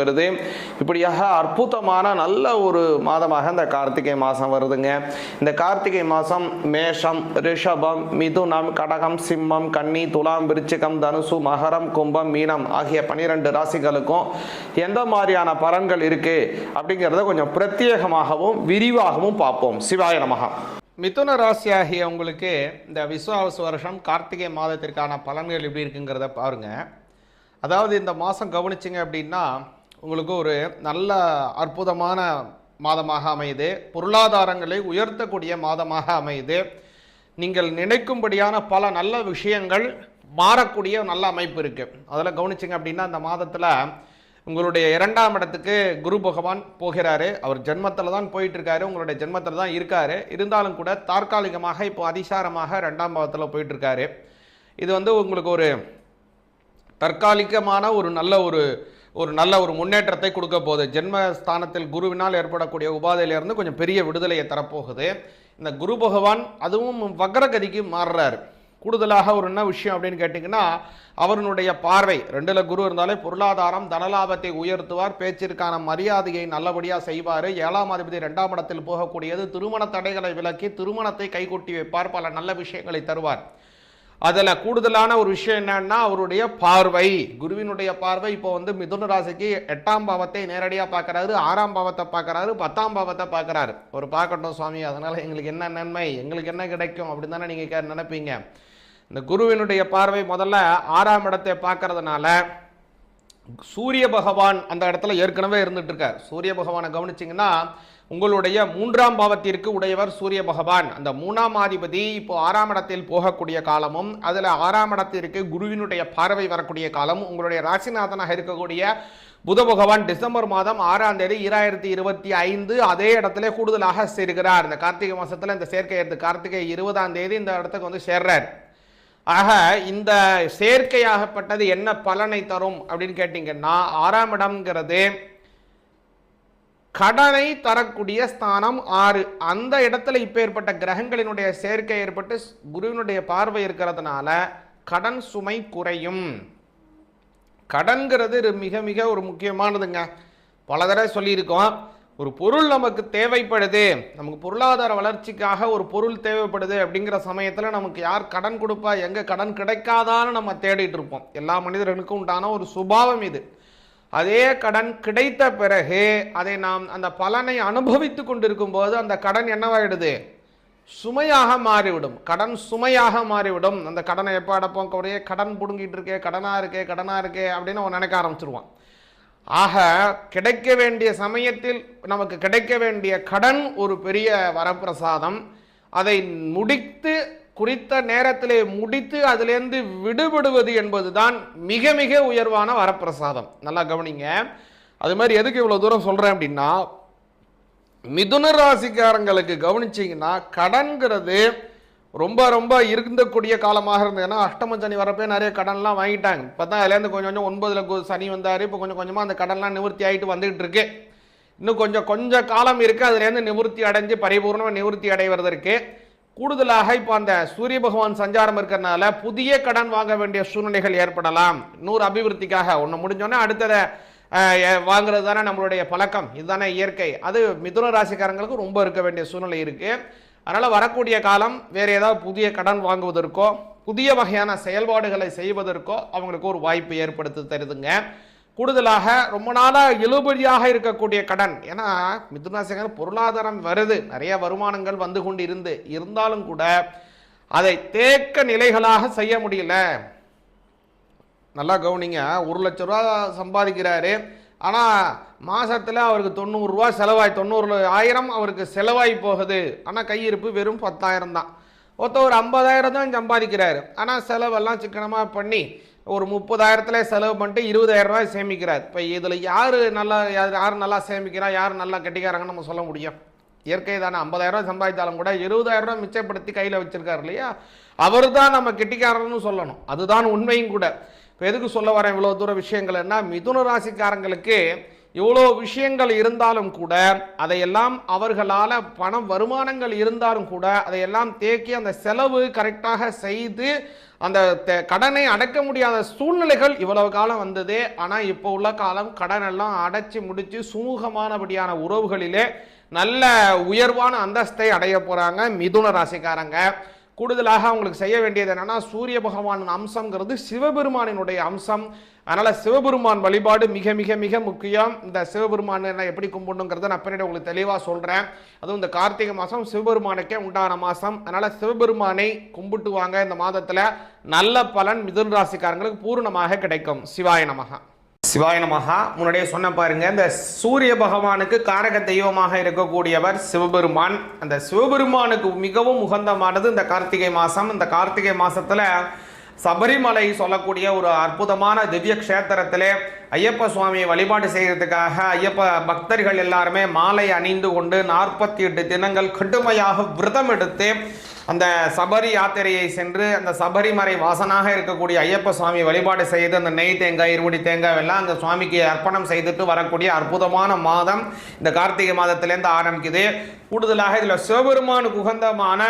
வருது. இப்படியாக அற்புதமான நல்ல ஒரு மாதமாக இந்த கார்த்திகை மாதம் வருதுங்க. இந்த கார்த்திகை மாதம் மேஷம் ரிஷபம் மிதுனம் கடகம் சிம்மம் கன்னி துலாம் விருச்சிகம் தனுசு மகரம் கும்பம் மீனம் ஆகிய பனிரெண்டு ராசிகளுக்கும் எந்த மாதிரியான பலன்கள் இருக்கு அப்படிங்கிறத கொஞ்சம் பிரத்யேகமாகவும் விரிவாகவும் பார்ப்போம். சிவாய நமகா மிதுன ராசி ஆகிய உங்களுக்கு இந்த விஸ்வாவசு வருஷம் கார்த்திகை மாதத்திற்கான பலன்கள் எப்படி இருக்குங்கிறத பாருங்க. அதாவது இந்த மாதம் கவனிச்சிங்க அப்படின்னா உங்களுக்கு ஒரு நல்ல அற்புதமான மாதமாக அமையுது. பொருளாதாரங்களை உயர்த்தக்கூடிய மாதமாக அமையுது. நீங்கள் நினைக்கும்படியான பல நல்ல விஷயங்கள் மாறக்கூடிய நல்ல அமைப்பு இருக்குது அதில் கவனிச்சிங்க அப்படின்னா அந்த மாதத்தில் உங்களுடைய இரண்டாம் இடத்துக்கு குரு பகவான் போகிறாரு. அவர் ஜென்மத்தில் தான் போயிட்டுருக்காரு. உங்களுடைய ஜென்மத்தில் தான் இருக்காரு. இருந்தாலும் கூட தற்காலிகமாக இப்போ அதிசாரமாக ரெண்டாம் பாவத்தில் போயிட்டுருக்காரு. இது வந்து உங்களுக்கு ஒரு தற்காலிகமான ஒரு நல்ல ஒரு ஒரு நல்ல ஒரு முன்னேற்றத்தை கொடுக்க போகுது. ஜென்மஸ்தானத்தில் குருவினால் ஏற்படக்கூடிய உபாதையிலிருந்து கொஞ்சம் பெரிய விடுதலையை தரப்போகுது. இந்த குரு பகவான் அதுவும் வக்ரகதிக்கு மாறுறாரு. கூடுதலாக ஒரு என்ன விஷயம் அப்படின்னு கேட்டிங்கன்னா அவருடைய பார்வை ரெண்டில் குரு இருந்தாலே பொருளாதாரம் தனலாபத்தை உயர்த்துவார் பேச்சிற்கான மரியாதையை நல்லபடியாக செய்வார். ஏழாம் அதிபதி ரெண்டாம் இடத்தில் போகக்கூடியது திருமண தடைகளை விலக்கி திருமணத்தை கைகூட்டி வைப்பார். பல நல்ல விஷயங்களை தருவார். அதில் கூடுதலான ஒரு விஷயம் என்னன்னா அவருடைய பார்வை. குருவினுடைய பார்வை இப்போ வந்து மிதுன ராசிக்கு எட்டாம் பாவத்தை நேரடியாக பார்க்குறாரு ஆறாம் பாவத்தை பார்க்குறாரு பத்தாம் பாவத்தை பார்க்குறாரு. ஒரு பார்க்கட்டும் சுவாமி அதனால் எங்களுக்கு என்ன நன்மை எங்களுக்கு என்ன கிடைக்கும் அப்படின்னு தானே நீங்கள் நினைப்பீங்க. இந்த குருவினுடைய பார்வை முதல்ல ஆறாம் இடத்தை பார்க்கறதுனால சூரிய பகவான் அந்த இடத்துல ஏற்கனவே இருந்துட்டு இருக்கார். சூரிய பகவானை கவனிச்சிங்கன்னா உங்களுடைய மூன்றாம் பாவத்திற்கு உடையவர் சூரிய பகவான். அந்த மூணாம் அதிபதி இப்போ ஆறாம் இடத்தில் போகக்கூடிய காலமும் அதில் ஆறாம் இடத்திற்கு குருவினுடைய பார்வை வரக்கூடிய காலம் உங்களுடைய ராசிநாதனாக இருக்கக்கூடிய புத பகவான் டிசம்பர் மாதம் ஆறாம் தேதி ஈராயிரத்தி இருபத்தி ஐந்து அதே இடத்துல கூடுதலாக சேர்கிறார். இந்த கார்த்திகை மாதத்தில் இந்த சேர்க்கை எடுத்து கார்த்திகை இருபதாம் தேதி இந்த இடத்துக்கு வந்து சேர்றார். ஆக இந்த சேர்க்கையாகப்பட்டது என்ன பலனை தரும் அப்படின்னு கேட்டிங்கன்னா ஆறாம் இடம்ங்கிறது கடனை தரக்கூடிய ஸ்தானம் ஆறு. அந்த இடத்துல இப்போ ஏற்பட்ட கிரகங்களினுடைய சேர்க்கை ஏற்பட்டு குருவினுடைய பார்வை இருக்கிறதுனால கடன் சுமை குறையும். கடன்கிறது மிக மிக ஒரு முக்கியமானதுங்க. பல தடவை சொல்லியிருக்கோம் ஒரு பொருள் நமக்கு தேவைப்படுது நமக்கு பொருளாதார வளர்ச்சிக்காக ஒரு பொருள் தேவைப்படுது அப்படிங்கிற சமயத்தில் நமக்கு யார் கடன் கொடுப்பா எங்கே கடன் கிடைக்காதான்னு நம்ம தேடிட்டு இருப்போம். எல்லா மனிதர்களுக்கும் உண்டான ஒரு சுபாவம் இது. அதே கடன் கிடைத்த பிறகு அதை நாம் அந்த பலனை அனுபவித்து கொண்டிருக்கும் போது அந்த கடன் என்னவாயிடுது? சுமையாக மாறிவிடும். கடன் சுமையாக மாறிவிடும். அந்த கடனை எப்போ அடைப்போம்? அப்படியே கடன் பிடுங்கிட்டு இருக்கே கடனாக இருக்கே கடனாக இருக்கே அப்படின்னு அவன் நினைக்க ஆரம்பிச்சிருவான். ஆக கிடைக்க வேண்டிய சமயத்தில் நமக்கு கிடைக்க வேண்டிய கடன் ஒரு பெரிய வரப்பிரசாதம். அதை முடித்து குறித்த நேரத்திலே முடித்து அதிலேருந்து விடுபடுவது என்பதுதான் மிக மிக உயர்வான வரப்பிரசாதம். நல்லா கவனிங்க. அது மாதிரி எதுக்கு இவ்வளோ தூரம் சொல்கிறேன் அப்படின்னா மிதுன ராசிக்காரங்களுக்கு கவனிச்சிங்கன்னா கடன்கிறது ரொம்ப ரொம்ப இருக்கக்கூடிய காலமாக இருந்தது. ஏன்னா அஷ்டம சனி வரப்பே நிறைய கடன்லாம் வாங்கிட்டாங்க. இப்போ தான் அதுலேருந்து கொஞ்சம் கொஞ்சம் ஒன்பதில் சனி வந்தார். இப்போ கொஞ்சம் கொஞ்சமாக அந்த கடன்லாம் நிவர்த்தி ஆகிட்டு வந்துகிட்டு இருக்கு. இன்னும் கொஞ்சம் கொஞ்சம் காலம் இருக்குது அதுலேருந்து நிவர்த்தி அடைஞ்சு பரிபூர்ணமாக நிவர்த்தி அடைவதற்கு கூடுதலாக இப்போ அந்த சூரிய பகவான் சஞ்சாரம் இருக்கிறனால புதிய கடன் வாங்க வேண்டிய சூழ்நிலைகள் ஏற்படலாம். இன்னொரு அபிவிருத்திக்காக. ஒன்று முடிஞ்சோன்னே அடுத்ததை வாங்குறது தானே நம்மளுடைய பழக்கம். இதுதானே இயற்கை. அது மிதுன ராசிக்காரங்களுக்கு ரொம்ப இருக்க வேண்டிய சூழ்நிலை இருக்குது அதனால் வரக்கூடிய காலம் வேறு ஏதாவது புதிய கடன் வாங்குவதற்கோ புதிய வகையான செயல்பாடுகளை செய்வதற்கோ அவங்களுக்கு ஒரு வாய்ப்பு ஏற்படுத்தி தருதுங்க. கூடுதலாக ரொம்ப நாளாக இழுபடியாக இருக்கக்கூடிய கடன். ஏன்னா மிதுனாசகர் பொருளாதாரம் வருது. நிறைய வருமானங்கள் வந்து கொண்டு இருந்து இருந்தாலும் கூட அதை தேக்க நிலைகளாக செய்ய முடியல. நல்லா கவனிங்க. ஒரு லட்ச ரூபா சம்பாதிக்கிறாரு. ஆனால் மாதத்தில் அவருக்கு தொண்ணூறுரூவா செலவாய் தொண்ணூறு ஆயிரம் அவருக்கு செலவாகி போகுது. ஆனால் கையிருப்பு வெறும் பத்தாயிரம் தான். ஒருத்தர் ஒரு ஐம்பதாயிரம் தான் சம்பாதிக்கிறாரு. ஆனால் செலவெல்லாம் சிக்கனமாக பண்ணி ஒரு முப்பதாயிரத்தில் செலவு பண்ணிட்டு இருபதாயிரம் ரூபாய் சேமிக்கிறார். இப்போ இதில் யார் நல்லா யார் யார் நல்லா சேமிக்கிறா யார் நல்லா கட்டிக்காராங்கன்னு நம்ம சொல்ல முடியும். இயற்கை தானே ஐம்பதாயிரம் சம்பாதித்தாலும் கூட இருபதாயிரம் ரூபாய் மிச்சப்படுத்தி கையில் வச்சிருக்காரு இல்லையா? அவர் தான் நம்ம கெட்டிக்காரர்னு சொல்லணும். அதுதான் உண்மையும் கூட. இப்போ எதுக்கு சொல்ல வரேன் இவ்வளோ தூர விஷயங்கள்னா மிதுன ராசிக்காரங்களுக்கு இவ்வளோ விஷயங்கள் இருந்தாலும் கூட அதையெல்லாம் அவர்களால் பணம் வருமானங்கள் இருந்தாலும் கூட அதையெல்லாம் தேக்கி அந்த செலவு கரெக்டாக செய்து அந்த கடனை அடைக்க முடியாத சூழ்நிலைகள் இவ்வளவு காலம் வந்தது. ஆனால் இப்போ உள்ள காலம் கடன் எல்லாம் அடைச்சி முடித்து சுமூகமானபடியான உறவுகளிலே நல்ல உயர்வான அந்தஸ்தை அடைய போகிறாங்க மிதுன ராசிக்காரங்க. கூடுதலாக அவங்களுக்கு செய்ய வேண்டியது என்னன்னா சூரிய பகவானின் அம்சங்கிறது சிவபெருமானினுடைய அம்சம். அதனால் சிவபெருமான் வழிபாடு மிக மிக மிக முக்கியம். இந்த சிவபெருமான் நான் எப்படி கும்பிடணுங்கிறத நான் பின்னாடி உங்களுக்கு தெளிவாக சொல்கிறேன் அதுவும் இந்த கார்த்திகை மாதம் சிவபெருமானுக்கே உண்டான மாதம் அதனால் சிவபெருமானை கும்பிட்டு வாங்க. இந்த மாதத்தில் நல்ல பலன் மிதுன் ராசிக்காரங்களுக்கு பூர்ணமாக கிடைக்கும். சிவாய நமகா. சிவாய நமகா முன்னாடியே சொன்ன பாருங்க இந்த சூரிய பகவானுக்கு காரக தெய்வமாக இருக்கக்கூடியவர் சிவபெருமான். அந்த சிவபெருமானுக்கு மிகவும் உகந்தமானது இந்த கார்த்திகை மாதம் இந்த கார்த்திகை மாசத்துல சபரிமலை சொல்லக்கூடிய ஒரு அற்புதமான திவ்ய க்ஷேத்திரத்திலே ஐயப்ப சுவாமியை வழிபாடு செய்கிறதுக்காக ஐயப்ப பக்தர்கள் எல்லாருமே மாலை அணிந்து கொண்டு நாற்பத்தி எட்டு தினங்கள் கடுமையாக விரதம் எடுத்து அந்த சபரி யாத்திரையை சென்று அந்த சபரிமலை வாசனாக இருக்கக்கூடிய ஐயப்ப சுவாமி வழிபாடு செய்து அந்த நெய் தேங்காய் இருமுடி தேங்காய் எல்லாம் அந்த சுவாமிக்கு அர்ப்பணம் செய்துட்டு வரக்கூடிய அற்புதமான மாதம் இந்த கார்த்திகை மாதத்திலேருந்து ஆரம்பிக்குது. கூடுதலாக இதில் சிவபெருமானுக்கு உகந்தமான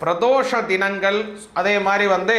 பிரதோஷ தினங்கள் அதே மாதிரி வந்து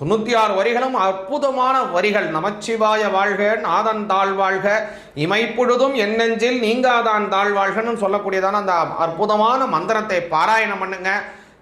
தொண்ணூற்றி ஆறு வரிகளும் அற்புதமான வரிகள். நமச்சிவாய வாழ்க நாதன் தாழ் வாழ்க. இமைப்பொழுதும் எண்ணெஞ்சில் நீங்காதான் தாழ்வாழ்கன்னு சொல்லக்கூடியதான அந்த அற்புதமான மந்திரத்தை பாராயணம் பண்ணுங்கள்